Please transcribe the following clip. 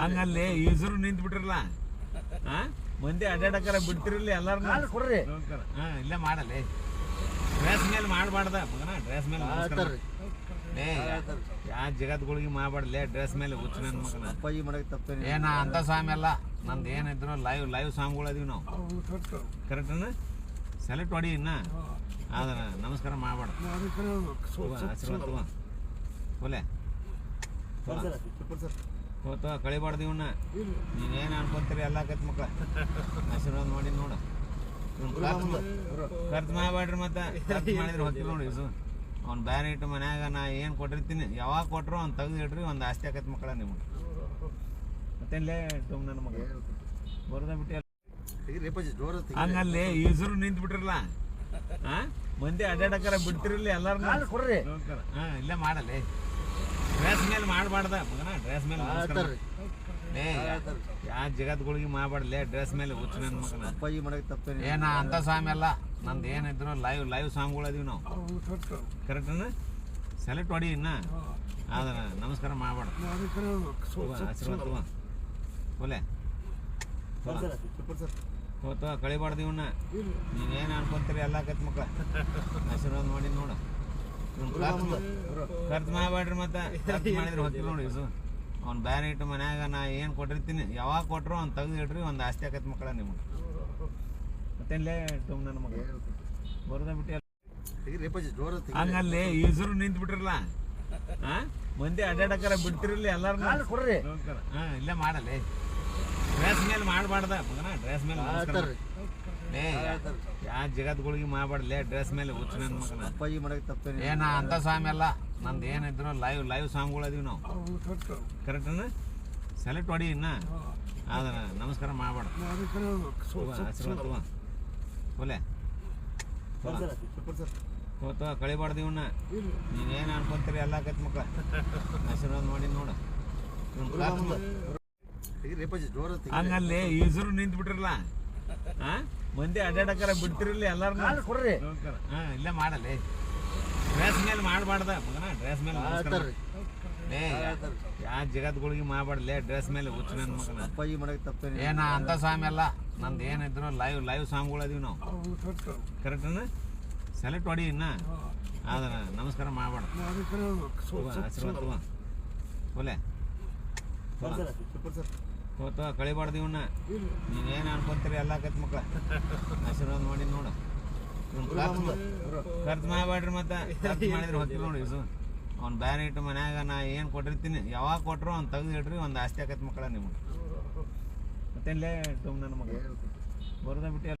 ಹಂಗಲ್ಲಿ ಈಸರು ನಿಂತ್ ಬಿಟ್ರಲ್ಲ ಮಂದಿ ಅಡ್ಡಾಡಕರ ಬಿಡ್ತಿರಲಿ ಎಲ್ಲಾರು ಕೊಡ್ರಿ. ಹಾ ಇಲ್ಲೇ ಮಾಡಲ್ಲ ಡ್ರೆಸ್ ಮೇಲೆ ಮಾಡಬಾರ್ದ ಮಗನ? ಡ್ರೆಸ್ ಮೇಲೆ ಯಾ ಜಗತ್ಗಳಿಗೆ ಮಾಡಬಾರ್ದಲೇ ಡ್ರೆಸ್ ಮೇಲೆ ಹುಚ್ಚ ನನ್ನ ಮಗನ? ಅಪ್ಪಾಜಿ ಮಾಡಕ್ ತಪ್ಪೇನೆ ಏನ ಅಂತ ಸ್ವಾಮಿ ಅಲ್ಲ. ನಂದು ಏನಿದ್ರು ಲೈವ್ ಲೈವ್ ಸಾಂಗ್ಗಳು ಅದೀವಿ ನಾವು. ಕರೆಕ್ಟನ ಸೆಲೆಕ್ಟ್ ಹೊಡಿ ಇನ್ನ? ಅದನ್ನ ನಮಸ್ಕಾರ ಮಾಡಬಾರ್ದು. ಆಶೀರ್ವಾದ ತಗೋ. ಹೋತ ಕಳಿಬಾರ್ದು ಇವನ್ನ ನೀವೇನು ಅನ್ಕೊಂತೀರಿ ಎಲ್ಲ ಕತ್ ಮಕ್ಳ ಆಶೀರ್ವಾದ ಮಾಡಿ ನೋಡ. ಖರ್ಚು ಮಾಡಬೇಡ್ರಿ ಮತ್ತೆ. ಖರ್ಚು ಮಾಡಿದ್ರೆ ಹೊತ್ತಿಲ್ಲ ನೋಡಿ ಇಸು ಅವ್ನು ಬ್ಯಾರೆ ಇಟ್ಟು ಮನ್ಯಾಗ ನಾ ಏನು ಕೊಟ್ಟಿರ್ತೀನಿ ಯಾವಾಗ ಕೊಟ್ರು ಅವ್ನು ತೆಗ್ದು ಇಡ್ರಿ ಒಂದು ಆಸ್ತಿ ಆಕತ್ ಮಕ್ಕಳ ನಿಮ್ಗೆ. ಮತ್ತೇನ್ಲೇ ನನ್ನ ಮಗ? ಬರೋದ ಬಿಟ್ಟು ಹಂಗಲ್ಲಿ ಈಸರು ನಿಂತ್ ಬಿಟ್ರಲ್ಲ ಮಂದಿ ಅಡ್ಡಾಡಕರ ಬಿಡ್ತಿರಲಿ ಎಲ್ಲಾರು ಕೊಡ್ರಿ. ಹಾ ಇಲ್ಲೇ ಮಾಡಲ್ಲ ಮೇಲೆ ಮಾಡಬಾರ್ದ? ಮಗನ ಡ್ರೆಸ್ ಮೇಲೆ ಯಾ ಜಗತ್ಗಳಿಗೆ ಮಾಡಬಾರ್ದಲೇ ಡ್ರೆಸ್ ಮೇಲೆ ಹುಚ್ಚ ನನ್ನ ಮಗನ. ಅಪ್ಪಾಜಿ ಮಾಡಕ್ ತಪ್ಪೇನೆ ಏನ ಅಂತ ಸ್ವಾಮಿ ಅಲ್ಲ. ನಂದು ಏನಿದ್ರು ಲೈವ್ ಲೈವ್ ಸಾಂಗ್ಗಳು ಅದೀವಿ ನಾವು. ಕರೆಕ್ಟನ ಸೆಲೆಕ್ಟ್ ಮಾಡಿ ಇನ್ನ. ಅದನ್ನ ನಮಸ್ಕಾರ ತಗೋ. ಒಲೆ ಹೋತ ಕಳಿಬಾರ್ದು ಇವನ್ನ ನೀವೇನು ಅನ್ಕೊಂತೀರಿ ಎಲ್ಲ ಕತ್ ಮಕ್ಕಳ ಆಶೀರ್ವಾದ ಮಾಡಿ ನೋಡ. ಖರ್ಚು ಮಾಡಬೇಡ್ರಿ ಮತ್ತೆ. ಖರ್ಚು ಮಾಡಿದ್ರೆ ಹೊತ್ತಿಲ್ಲ ನೋಡಿ ಸು ಅವ್ನು ಬ್ಯಾರೆ ಇಟ್ಟು ಮನ್ಯಾಗ ನಾ ಏನು ಕೊಟ್ಟಿರ್ತೀನಿ ಯಾವಾಗ ಕೊಟ್ರು ಅವ್ನು ತೆಗ್ದು ಇಡ್ರಿ ಒಂದು ಆಸ್ತಿ ಆಕೈತೆ ಮಕ್ಕಳ ನಿಮ್ಗೆ. ಮತ್ತೆಲ್ಲೇ ಟುಮ್ ನನ್ನ ಮಗ? ಬರೋದ ಬಿಟ್ಟು ಹಂಗಲ್ಲಿ ಈಸರು ನಿಂತು ಬಿಟ್ರಲ್ಲ? ಹಾ ಮಂದಿ ಅಡ್ಡಾಡಕ್ಕಾರ ಬಿಡ್ತಿರಲಿ ಎಲ್ಲಾರು ಕೊಡ್ರಿ. ಹಾ ಇಲ್ಲೇ ಮಾಡಲ್ಲ. ಡ್ರೆಸ್ ಮೇಲೆ ಮಾಡಬಾರ್ದ ಮಗನ? ಡ್ರೆಸ್ ಮೇಲೆ ಯಾ ಜಗತ್ಗಳಿಗೆ ಮಾಡಬಾರ್ದಲೇ ಡ್ರೆಸ್ ಮೇಲೆ ಹುಚ್ಚು ನನ್ನ ಮಗನ. ಅಪ್ಪಾಜಿ ಮಾಡಕ್ ತಪ್ಪೇನೆ ಏನ ಅಂತ ಸ್ವಾಮಿ ಅಲ್ಲ. ನಂದು ಏನಿದ್ರು ಲೈವ್ ಲೈವ್ ಸಾಂಗ್ಗಳು ಅದೀವಿ ನಾವು. ಕರೆಕ್ಟನ ಸೆಲೆಕ್ಟ್ ಹೊಡಿ ಇನ್ನ. ಅದನ್ನ ನಮಸ್ಕಾರ ಮಾಡಬೇಡ. ಒಲೆ ಹೋತ ಕಳಿಬಾರ್ದು ಇವನ್ನ ನೀವೇನು ಅನ್ಕೊಂತೀರಿ ಎಲ್ಲ ಕತ್ ಮಕ್ಕ ಆಶೀರ್ವಾದ ಮಾಡಿ ನೋಡ. ಹಂಗಲ್ಲಿ ಈಸರು ನಿಂತ್ ಬಿಟ್ರಲ್ಲ ಹಾ ಮಂದಿ ಅಡ್ಡಾಡಕರ ಬಿಡ್ತಿರಲಿ ಎಲ್ಲಾರು ಕೊಡ್ರಿ. ಹಾ ಇಲ್ಲೇ ಮಾಡಲ್ಲ ಡ್ರೆಸ್ ಮೇಲೆ ಮಾಡಬಾರ್ದ ಮಗನ? ಡ್ರೆಸ್ ಮೇಲೆ ಯಾ ಏ ಯಾ ಜಗತ್ಗಳಿಗೆ ಮಾಡಬಾರ್ದಲೇ ಡ್ರೆಸ್ ಮೇಲೆ ಹುಚ್ಚ ನನ್ನ ಮಗನ. ಅಪ್ಪಾಜಿ ಮಾಡಕ್ ತಪ್ಪೇನೆ ಏನ ಅಂತ ಸ್ವಾಮಿ ಅಲ್ಲ. ನಂದು ಏನಿದ್ರು ಲೈವ್ ಲೈವ್ ಸಾಂಗ್ಗಳು ಅದೀವಿ ನಾವು. ಕರೆಕ್ಟನ ಸೆಲೆಕ್ಟ್ ಹೊಡಿ ಇನ್ನ? ಅದನ್ನ ನಮಸ್ಕಾರ ಮಾಡಬಾರ್ದು. ಆಶೀರ್ವಾದ ಒಲೆ ಕಳಿಬಾರ್ದು ಇವನ್ನ ನೀವೇನು ಅನ್ಕೊಂತೀರಿ ಎಲ್ಲ ಕತ್ ಮಕ್ಳ. ಆಶೀರ್ವಾದ ಮಾಡಿ ನೋಡ. ಖರ್ಚು ಮಾಡಬೇಡ್ರಿ ಮತ್ತೆ. ಖರ್ಚು ಮಾಡಿದ್ರೆ ಹೊತ್ತಿ ನೋಡಿ ಇಸು ಅವ್ನು ಬ್ಯಾರೆ ಇಟ್ಟು ಮನ್ಯಾಗ ನಾ ಏನು ಕೊಟ್ಟಿರ್ತೀನಿ. ಯಾವಾಗ ಕೊಟ್ರು ಅವ್ನು ತೆಗ್ದು ಇಡ್ರಿ, ಒಂದು ಆಸ್ತಿ ಆಕತ್ ಮಕ್ಕಳ ನಿಮ್ಗೆ. ಮತ್ತೇನ್ಲೇ ಟುಮ್ ನನ್ನ ಮಗ. ಬರೋದ ಬಿಟ್ಟು